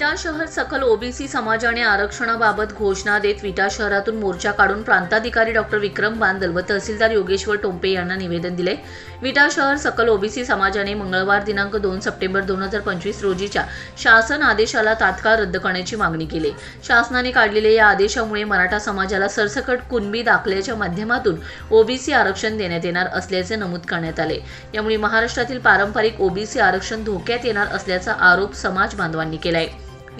विटा शहर सकल ओबीसी समाजाने आरक्षणाबाबत घोषणा देत विटा शहरातून मोर्चा काढून प्रांताधिकारी डॉक्टर विक्रम बांदल व तहसीलदार योगेश्वर टोंपे यांना निवेदन दिले. विटा शहर सकल ओबीसी समाजाने मंगळवार दिनांक दोन सप्टेंबर दोन हजार पंचवीस रोजीच्या शासन आदेशाला तात्काळ रद्द करण्याची मागणी केली. शासनाने काढलेल्या या आदेशामुळे मराठा समाजाला सरसकट कुणबी दाखल्याच्या माध्यमातून ओबीसी आरक्षण देण्यात येणार असल्याचे नमूद करण्यात आले. यामुळे महाराष्ट्रातील पारंपरिक ओबीसी आरक्षण धोक्यात येणार असल्याचा आरोप समाज बांधवांनी केलाय.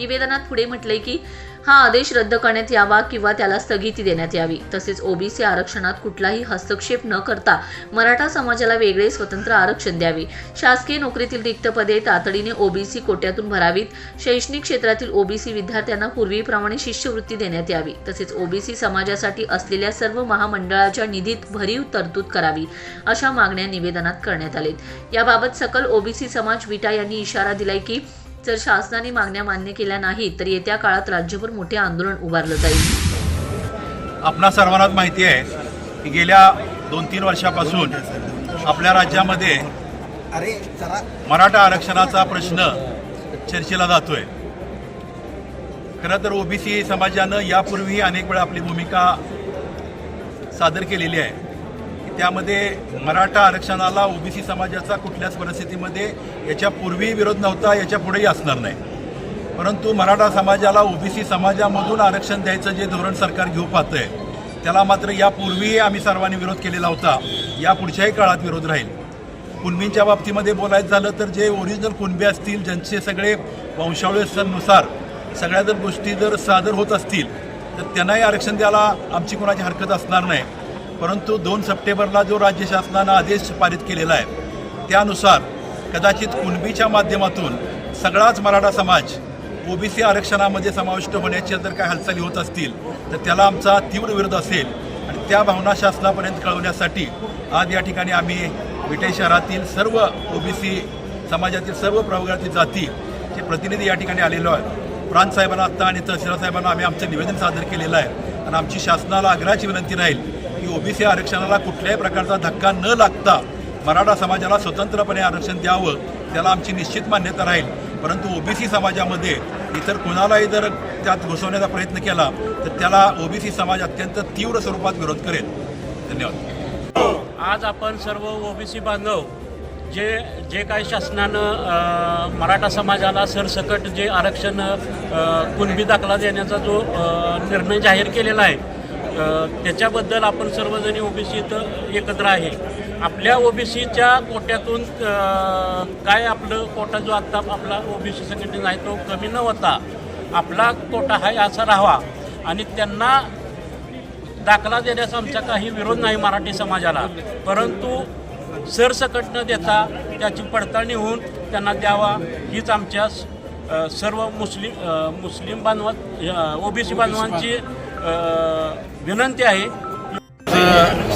निवेदनात पुढे म्हटले की हा आदेश रद्द करण्यात यावा किंवा त्याला स्थगिती देण्यात यावी. तसेच ओबीसी आरक्षणात कुठलाही हस्तक्षेप न करता मराठा समाजाला वेगळे स्वतंत्र आरक्षण द्यावे. शासकीय नोकरीतील रिक्त पदे तातडीने ओबीसी कोट्यातून भरावीत. शैक्षणिक क्षेत्रातील ओबीसी विद्यार्थ्यांना पूर्वीप्रमाणे शिष्यवृत्ती देण्यात यावी. तसेच ओबीसी समाजासाठी असलेल्या सर्व महामंडळाच्या निधीत भरीव तरतूद करावी अशा मागण्या निवेदनात करण्यात आलेत. याबाबत सकल ओबीसी समाज विटा यांनी इशारा दिलाय की जर शासनाने मागण्या मान्य केल्या नाहीत तर येत्या काळात राज्यभर मोठे आंदोलन उभारलं जाईल. आपणा सर्वांनाच माहिती आहे की गेल्या दोन तीन वर्षापासून आपल्या राज्यामध्ये अरे मराठा आरक्षणाचा प्रश्न चर्चेला जातोय. खरं तर ओबीसी समाजानं यापूर्वी अनेक वेळा आपली भूमिका सादर केलेली आहे. त्यामध्ये मराठा आरक्षणाला ओबीसी समाजाचा कुठल्याच परिस्थितीमध्ये याच्यापूर्वी विरोध नव्हता याच्या पुढेही असणार नाही. परंतु मराठा समाजाला ओबीसी समाजामधून आरक्षण द्यायचं जे धोरण सरकार घेऊ आहे त्याला मात्र यापूर्वीही आम्ही सर्वांनी विरोध केलेला होता. या पुढच्याही काळात विरोध राहील. कुणबींच्या बाबतीमध्ये बोलायचं झालं तर जे ओरिजिनल कुणबी असतील ज्यांचे सगळे वंशावळीनुसार सगळ्या जर गोष्टी जर सादर होत असतील तर त्यांनाही आरक्षण द्यायला आमची कोणाची हरकत असणार नाही. परंतु दोन सप्टेंबरला जो राज्य शासनानं आदेश पारित केलेला आहे त्यानुसार कदाचित कुणबीच्या माध्यमातून सगळाच मराठा समाज ओबीसी आरक्षणामध्ये समाविष्ट होण्याच्या जर काय हालचाली होत असतील तर त्याला आमचा तीव्र विरोध असेल. आणि त्या भावना शासनापर्यंत कळवण्यासाठी आज या ठिकाणी आम्ही विटे शहरातील सर्व ओबीसी समाजातील सर्व प्रवर्गातील जातीचे प्रतिनिधी या ठिकाणी आलेलो आहे प्रांत साहेबांना आत्ता आणि तहसीलदार साहेबांना आम्ही आमचं निवेदन सादर केलेलं आहे. आणि आमची शासनाला आग्रहाची विनंती राहील की ओबीसी आरक्षणाला कुठल्याही प्रकारचा धक्का न लागता मराठा समाजाला स्वतंत्रपणे आरक्षण द्यावं त्याला आमची निश्चित मान्यता राहील. परंतु ओबीसी समाजामध्ये इतर कुणालाही जर त्यात घुसवण्याचा प्रयत्न केला तर त्याला ओबीसी समाज अत्यंत तीव्र स्वरूपात विरोध करेल. धन्यवाद. आज आपण सर्व ओबीसी बांधव जे जे काही शासनानं मराठा समाजाला सरसकट जे आरक्षण कुणबी दाखला देण्याचा जो निर्णय जाहीर केलेला आहे त्याच्याबद्दल आपण सर्वजणी ओबीसी इथं एकत्र आहे. आपल्या ओबीसीच्या कोट्यातून काय आपलं कोटा जो आत्ता आपला ओबीसी संघटनेचा आहे तो कमी न होता आपला कोटा हा असा राहावा. आणि त्यांना दाखला देण्याचा आमचा काही विरोध नाही मराठी समाजाला. परंतु सरसकट न देता त्याची पडताळणी होऊन त्यांना द्यावा हीच आमच्या सर्व मुस्लिम मुस्लिम बांधवात ओबीसी बांधवांची विनंती आहे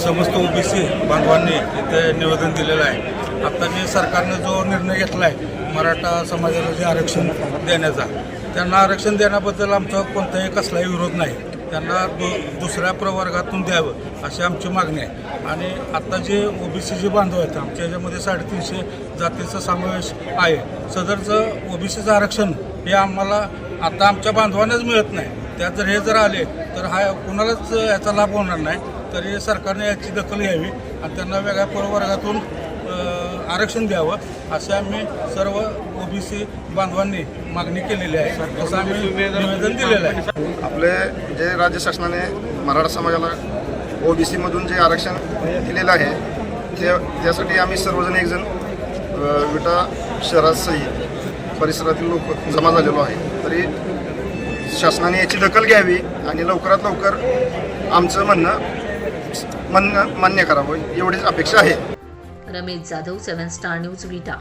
समस्त ओबीसी बांधवांनी इथे निवेदन दिलेलं आहे. आता जे सरकारने जो निर्णय घेतला आहे मराठा समाजाला जे आरक्षण देण्याचा त्यांना आरक्षण देण्याबद्दल आमचा कोणताही कसलाही विरोध नाही. त्यांना दु दुसऱ्या प्रवर्गातून द्यावं अशी आमची मागणी आहे. आणि आता जे ओबीसी जे बांधव आहेत आमच्या याच्यामध्ये साडेतीनशे जातीचा समावेश आहे. सदरचं ओबीसीचं आरक्षण हे आम्हाला आता आमच्या बांधवांनाच मिळत नाही. त्यात जर हे जर आले तर हा कुणालाच याचा लाभ होणार नाही. तरी सरकारने याची दखल घ्यावी आणि त्यांना वेगळ्या प्रवर्गातून आरक्षण द्यावं असे आम्ही सर्व ओबीसी बांधवांनी मागणी केलेली आहे. असं आम्ही निवेदन दिलेलं आहे. आपले जे राज्य शासनाने मराठा समाजाला ओबीसीमधून जे आरक्षण दिलेलं आहे ते त्यासाठी आम्ही सर्वजण एकजण विटा शहरासही परिसरातील लोक जमा झालेलो आहे. तरी शासनाने याची दखल घ्यावी आणि लवकरात लवकर आमचं म्हणणं म्हणणं मान्य करावं एवढीच अपेक्षा आहे. Ramesh Jadhav seven star news Vita.